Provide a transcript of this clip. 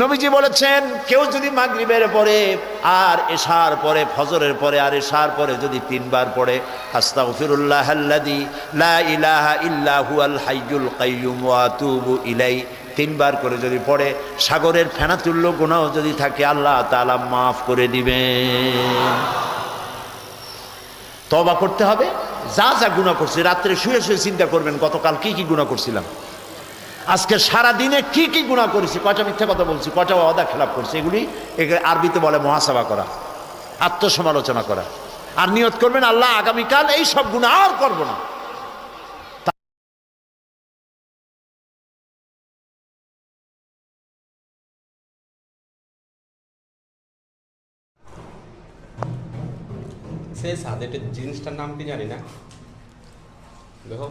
নবীজি বলেছেন, কেউ যদি মাগরিবের পরে আর এশার পরে, ফজরের পরে আর এশার পরে যদি তিনবার পড়ে, আস্তাগফিরুল্লাহ আল্লাযী লা ইলাহা ইল্লা হুয়াল হাইয়ুল কাইয়্যুম ওয়া ইলাই তিনবার করে যদি পড়ে, সাগরের ফেনাতুল্য গুণাও যদি থাকে, আল্লাহ তাআলা মাফ করে দিবেন। তবা করতে হবে। যা যা গুণা করছি, রাত্রে শুয়ে শুয়ে চিন্তা করবেন, গতকাল কি কি গুণা করছিলাম? আজকে সারা দিনে কি কি গুণা করেছি? কয়টা মিথ্যা কথা বলছি, কয়টা অদা খেলাপ করছি, এগুলি এগুলি আরবিতে বলে মহাসভা করা, আত্মসমালোচনা করা। আর নিয়ত করবেন, আল্লাহ আগামীকাল এই সব গুণা আর করব না। সে সাদেটের জিনিসটার নাম কি জানি না? দেখো।